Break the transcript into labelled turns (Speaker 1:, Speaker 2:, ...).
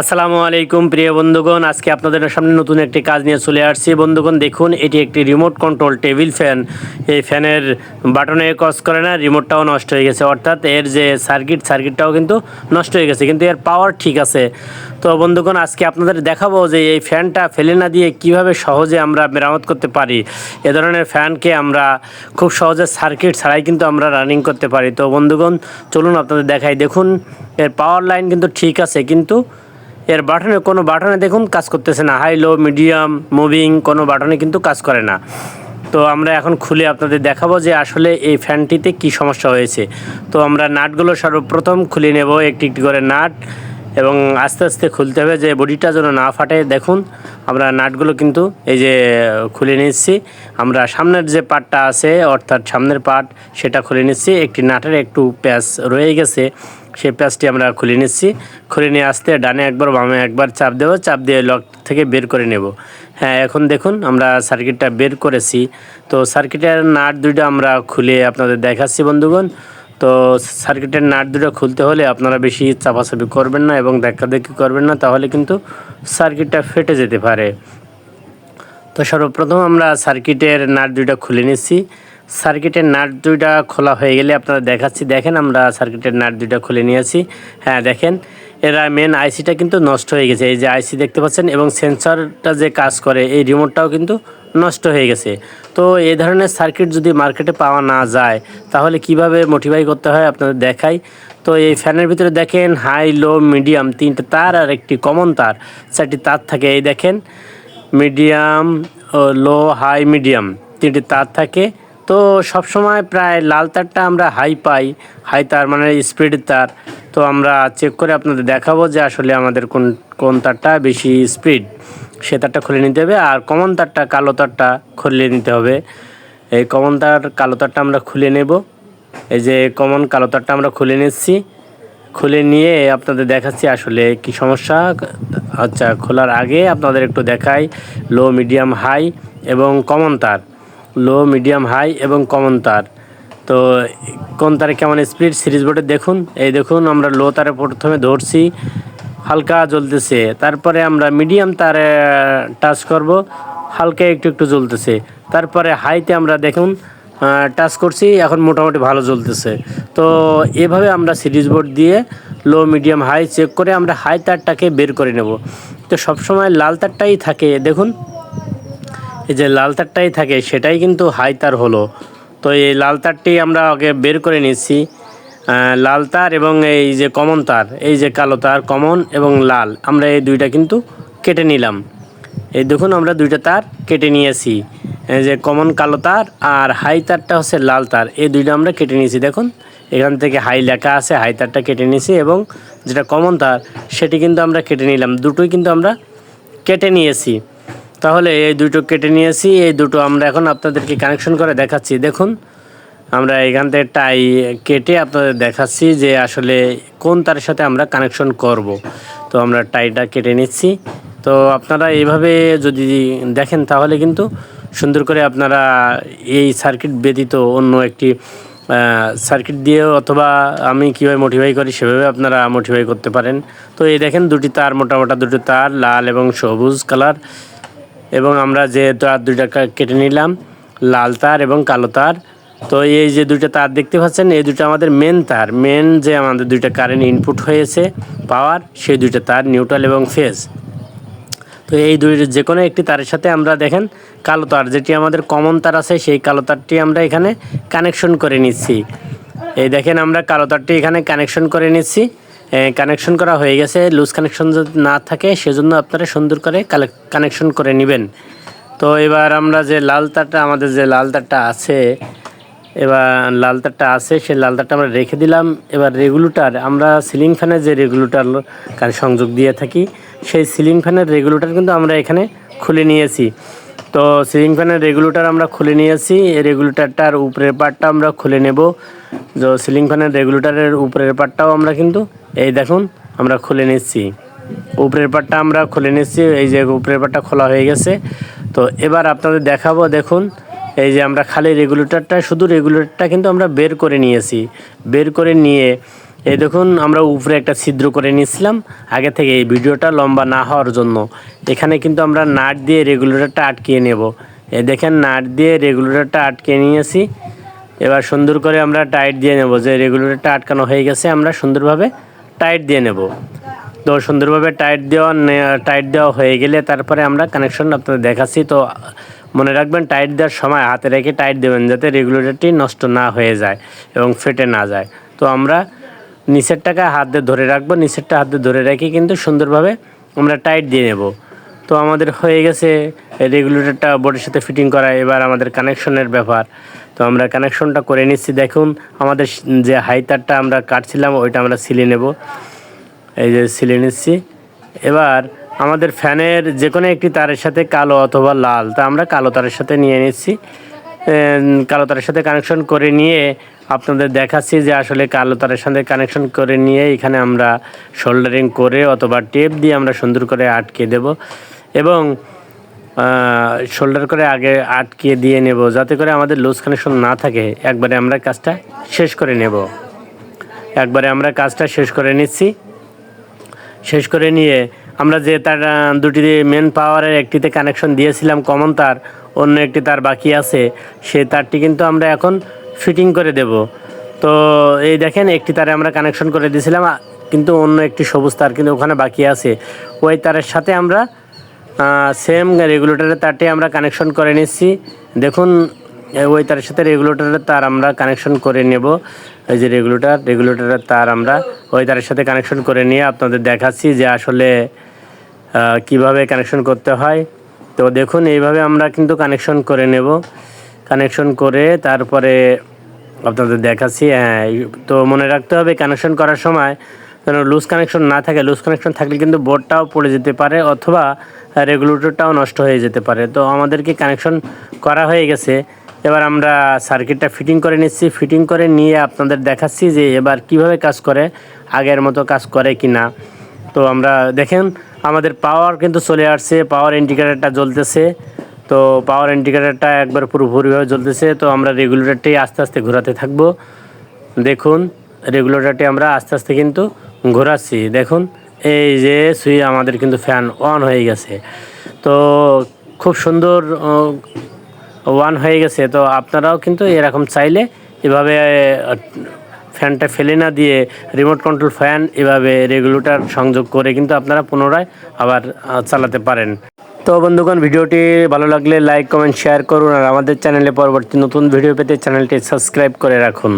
Speaker 1: আসসালামু আলাইকুম, প্রিয় বন্ধুগণ। আজকে আপনাদের সামনে নতুন একটি কাজ নিয়ে চলে আসছি। বন্ধুগণ, দেখুন, এটি একটি রিমোট কন্ট্রোল টেবিল ফ্যান এই ফ্যানের বাটনে কাজ করে না রিমোটটাও নষ্ট হয়ে গেছে। অর্থাৎ এর যে সার্কিট সার্কিটটাও কিন্তু নষ্ট হয়ে গেছে। কিন্তু এর পাওয়ার ঠিক আছে। তো বন্ধুগণ, আজকে আপনাদের দেখাবো যে এই ফ্যানটা ফেলে না দিয়ে কীভাবে সহজে আমরা মেরামত করতে পারি। এ ধরনের ফ্যানকে আমরা খুব সহজে সার্কিট ছাড়াই কিন্তু আমরা রানিং করতে পারি। তো বন্ধুগণ, চলুন আপনাদের দেখাই। দেখুন, এর পাওয়ার লাইন কিন্তু ঠিক আছে, কিন্তু এর বাটনে কোনো বাটনে দেখুন কাজ করতেছে না। হাই লো মিডিয়াম মুভিং কোনো বাটনে কিন্তু কাজ করে না। তো আমরা এখন খুলে আপনাদের দেখাবো যে আসলে এই ফ্যানটিতে কি সমস্যা হয়েছে। তো আমরা নাটগুলো সর্বপ্রথম খুলে নেব একটি একটি করে নাট এবং আস্তে আস্তে খুলতে হবে যে বডিটা যেন না ফাটে। দেখুন, আমরা নাটগুলো কিন্তু এই যে খুলে নিচ্ছি। আমরা সামনের যে পার্টটা আছে, অর্থাৎ সামনের পার্ট সেটা খুলে নিচ্ছি। একটি নাটের একটু প্যাচ রয়ে গেছে। সেই প্যাচটি আমরা খুলে নিচ্ছি। খুলে নিয়ে আসতে ডানে একবার, বামে একবার চাপ দেবো। চাপ দিয়ে লক থেকে বের করে নেব। হ্যাঁ এখন দেখুন আমরা সার্কিটটা বের করেছি। তো সার্কিটের নাট দুইটা আমরা খুলে আপনাদের দেখাচ্ছি বন্ধুগণ। তো সার্কিটের নাট দুটো খুলতে হলে আপনারা বেশি চাপাচাপি করবেন না এবং দেখাদেখি করবেন না, তাহলে কিন্তু সার্কিটটা ফেটে যেতে পারে। তো সর্বপ্রথম আমরা সার্কিটের নাট দুইটা খুলে নিচ্ছি। সার্কিটের নাট দুইটা খোলা হয়ে গেলে আপনারা দেখাচ্ছি। দেখেন আমরা সার্কিটের নাট দুইটা খুলে নিয়েছি। হ্যাঁ দেখেন। এরা মেন আইসিটা কিন্তু নষ্ট হয়ে গেছে। এই যে আইসি দেখতে পাচ্ছেন এবং সেন্সরটা যে কাজ করে, এই রিমোটটাও কিন্তু নষ্ট হয়ে গেছে। তো এই ধরনের সার্কিট যদি মার্কেটে পাওয়া না যায়, তাহলে কীভাবে মোটিফাই করতে হয় আপনাদের দেখাই? তো এই ফ্যানের ভিতরে দেখেন হাই লো মিডিয়াম তিনটে তার আর একটি কমন তার। চারটি তার থাকে। এই দেখেন মিডিয়াম লো হাই মিডিয়াম তিনটি তার থাকে। তো সব সময় প্রায় লাল তারটা আমরা হাই পাই, হাই তার মানে স্পিড তার। তো আমরা চেক করে আপনাদের দেখাবো যে আসলে আমাদের কোন কোন তারটা বেশি স্পিড। সে তারটা খুলে নিতে হবে আর কমন তারটা কালো তারটা খুলে নিতে হবে। এই কমন তার, কালো তারটা আমরা খুলে নেব। এই যে কমন কালো তারটা আমরা খুলে নিচ্ছি। খুলে নিয়ে আপনাদের দেখাচ্ছি আসলে কি সমস্যা। আচ্ছা খোলার আগে আপনাদের একটু দেখাই। লো, মিডিয়াম, হাই এবং কমন তার। লো, মিডিয়াম, হাই এবং কমন তার। তো কোন তারে কেমন স্পিড সিরিজ বোর্ডে দেখুন। এই দেখুন, আমরা লো তারে প্রথমে ধরছি। হালকা জ্বলতেছে। তারপরে আমরা মিডিয়াম তারে টাচ করব। হালকা একটু একটু জ্বলতেছে। তারপরে হাইতে আমরা দেখুন টাচ করছি। এখন মোটামুটি ভালো জ্বলতেছে। তো এভাবে আমরা সিরিজ বোর্ড দিয়ে লো, মিডিয়াম, হাই চেক করে আমরা হাই তারটাকে বের করে নেব। তো সবসময় লাল তারটাই থাকে, দেখুন। এই যে লাল তারটাই থাকে, সেটাই কিন্তু হাই তার হলো। তো এই লাল তারটি আমরা আগে বের করে নিচ্ছি। লাল তার এবং এই যে কমন তার, এই যে কালো তার, কমন এবং লাল, আমরা এই দুইটা কিন্তু কেটে নিলাম। এই দেখুন, আমরা দুইটা তার কেটে নিয়েছি। এই যে কমন কালো তার আর হাই তারটা হচ্ছে লাল তার, এই দুইটা আমরা কেটে নিয়েছি। দেখুন, এখান থেকে হাই লেখা আছে, হাই তারটা কেটে নিয়েছি এবং যেটা কমন তার, সেটি কিন্তু আমরা কেটে নিলাম। দুটোই কিন্তু আমরা কেটে নিয়েছি। তাহলে এই দুটো কেটে নিয়েছি, এই দুটো আমরা এখন আপনাদেরকে কানেকশন করে দেখাচ্ছি। দেখুন, আমরা এখান থেকে টাই কেটে আপনাদের দেখাচ্ছি যে আসলে কোন তারের সাথে আমরা কানেকশন করব। তো আমরা টাইটা কেটে নিচ্ছি। তো আপনারা এইভাবে যদি দেখেন তাহলে কিন্তু সুন্দর করে আপনারা এই সার্কিট ব্যতীত অন্য একটি সার্কিট দিয়ে অথবা আমি কীভাবে মোটিফাই করি সেভাবে আপনারা মোটিফাই করতে পারেন। তো এই দেখেন দুটি তার মোটা মোটা দুটি তার, লাল এবং সবুজ কালার এবং আমরা যে তার দুইটা কেটে নিলাম, লাল তার এবং কালো তার, তো এই যে দুইটা তার দেখতে পাচ্ছেন, এই দুটো আমাদের মেন তার। মেন যে আমাদের দুইটা কারেন্ট ইনপুট হয়েছে পাওয়ার সেই দুইটা তার নিউট্রাল এবং ফেজ তো এই দুই যে কোনো একটি তারের সাথে আমরা দেখেন, কালো তার যেটি আমাদের কমন তার আছে, সেই কালো তারটি আমরা এখানে কানেকশন করে নিচ্ছি। এই দেখেন আমরা কালো তারটি এখানে কানেকশন করে নিচ্ছি। কানেকশন করা হয়ে গেছে লুজ কানেকশন যদি না থাকে, সেজন্য আপনারা সুন্দর করে কানেকশন করে নেবেন। তো এবার আমরা যে লাল তারটা, আমাদের যে লাল তারটা আছে, এবার লাল তারটা আছে, সেই লাল তারটা আমরা রেখে দিলাম। এবার রেগুলেটর আমরা সিলিং ফ্যানের যে রেগুলেটর সংযোগ দিয়ে থাকি, সেই সিলিং ফ্যানের রেগুলেটর কিন্তু আমরা এখানে খুলে নিয়েছি। তো সিলিং ফ্যানের রেগুলেটর আমরা খুলে নিয়েছি। এই রেগুলেটরটার উপরের পার্টটা আমরা খুলে নেব। তো সিলিং ফ্যানের রেগুলেটরের উপরের পার্টটাও আমরা কিন্তু, এই দেখুন, আমরা খুলে নিচ্ছি। উপরের পাটটা আমরা খুলে নিচ্ছি, এই যে উপরের পাটটা খোলা হয়ে গেছে। তো এবার আপনাদের দেখাবো, দেখুন, এই যে আমরা খালি রেগুলেটরটা শুধু রেগুলেটরটা কিন্তু আমরা বের করে নিয়েছি। বের করে নিয়ে এই দেখুন, আমরা উপরে একটা ছিদ্র করে নিয়েছিলাম। আগে থেকে এই ভিডিওটা লম্বা না হওয়ার জন্য। এখানে কিন্তু আমরা নাট দিয়ে রেগুলেটরটা আটকিয়ে নেব। এই দেখেন, নাট দিয়ে রেগুলেটরটা আটকিয়ে নিয়েছি। এবার সুন্দর করে আমরা টাইট দিয়ে নেব। যে রেগুলেটরটা আটকানো হয়ে গেছে, আমরা সুন্দরভাবে টাইট দিয়ে নেব। তো সুন্দরভাবে টাইট দেওয়া টাইট দেওয়া হয়ে গেলে তারপরে আমরা কানেকশন আপনাদের দেখাচ্ছি। তো মনে রাখবেন, টাইট দেওয়ার সময় হাতে রেখে টাইট দেবেন যাতে রেগুলেটরটি নষ্ট না হয়ে যায় এবং ফেটে না যায়। তো আমরা নিচেরটাকে হাত দিয়ে ধরে রাখব, নিচেরটা হাত দিয়ে ধরে রেখে কিন্তু সুন্দরভাবে আমরা টাইট দিয়ে নেব। তো আমাদের হয়ে গেছে রেগুলেটরটা বোর্ডের সাথে ফিটিং করা, এবার আমাদের কানেকশনের ব্যাপার তো আমরা কানেকশনটা করে নিচ্ছি। দেখুন, আমাদের যে হাই তারটা আমরা কাটছিলাম, ওইটা আমরা সিলে নেব। এই যে সিলে নিচ্ছি। এবার আমাদের ফ্যানের যে কোনো একটি তারের সাথে কালো অথবা লাল, তা আমরা কালো তারের সাথে নিয়ে নিচ্ছি। কালো তারের সাথে কানেকশন করে নিয়ে আপনাদের দেখাচ্ছি যে আসলে কালো তারের সাথে কানেকশন করে নিয়ে এখানে আমরা শোল্ডারিং করে অথবা টেপ দিয়ে আমরা সুন্দর করে আটকে দেব এবং শোল্ডার করে আগে আটকে দিয়ে নেব যাতে করে আমাদের লুজ কানেকশন না থাকে। একবারে আমরা কাজটা শেষ করে নেব। একবারে আমরা কাজটা শেষ করে নিচ্ছি। শেষ করে নিয়ে আমরা যে তার দুটি মেন পাওয়ারের একটিতে কানেকশন দিয়েছিলাম কমন তার, অন্য একটি তার বাকি আছে সেই তারটি কিন্তু আমরা এখন ফিটিং করে দেব। তো এই দেখেন, একটি তারে আমরা কানেকশন করে দিয়েছিলাম কিন্তু অন্য একটি সবুজ তার কিন্তু ওখানে বাকি আছে। ওই তারের সাথে আমরা সেম রেগুলেটরের তারটি আমরা কানেকশন করে নিচ্ছি। দেখুন ওই তারের সাথে রেগুলেটরের তার আমরা কানেকশন করে নেব। এই যে রেগুলেটর রেগুলেটরের তার আমরা ওই তারের সাথে কানেকশন করে নিয়ে আপনাদের দেখাচ্ছি যে আসলে কীভাবে কানেকশন করতে হয়। তো দেখুন, এইভাবে আমরা কিন্তু কানেকশন করে নেব। কানেকশন করে তারপরে আপনাদের দেখাচ্ছি হ্যাঁ তো মনে রাখতে হবে কানেকশন করার সময় যেন লুজ কানেকশন না থাকে লুজ কানেকশন থাকলে কিন্তু বোর্ডটাও পড়ে যেতে পারে অথবা রেগুলেটরটাও নষ্ট হয়ে যেতে পারে। তো আমাদেরকে কানেকশন করা হয়ে গেছে। এবার আমরা সার্কিটটা ফিটিং করে নিচ্ছি। ফিটিং করে নিয়ে আপনাদের দেখাচ্ছি যে এবার কীভাবে কাজ করে, আগের মতো কাজ করে কি না তো আমরা দেখেন, আমাদের পাওয়ার কিন্তু চলে আসছে পাওয়ার ইন্ডিকেটারটা জ্বলতেছে। তো পাওয়ার ইন্ডিকেটারটা একবার পুরোপুরিভাবে জ্বলতেছে, তো আমরা রেগুলেটরটি আস্তে আস্তে ঘোরাতে থাকব। দেখুন রেগুলেটরটি আমরা আস্তে আস্তে কিন্তু ঘোরাচ্ছি। দেখুন, এই যে সুই আমাদের কিন্তু ফ্যান অন হয়ে গেছে। তো খুব সুন্দর ওয়ান হয়ে গেছে। তো আপনারাও কিন্তু এরকম চাইলে এভাবে ফ্যানটা ফেলে না দিয়ে রিমোট কন্ট্রোল ফ্যান এভাবে রেগুলেটর সংযোগ করে কিন্তু আপনারা পুনরায় আবার চালাতে পারেন। তো বন্ধুগণ, ভিডিওটি ভালো লাগলে লাইক কমেন্ট শেয়ার করুন আর আমাদের চ্যানেলে পরবর্তী নতুন ভিডিও পেতে চ্যানেলটি সাবস্ক্রাইব করে রাখুন।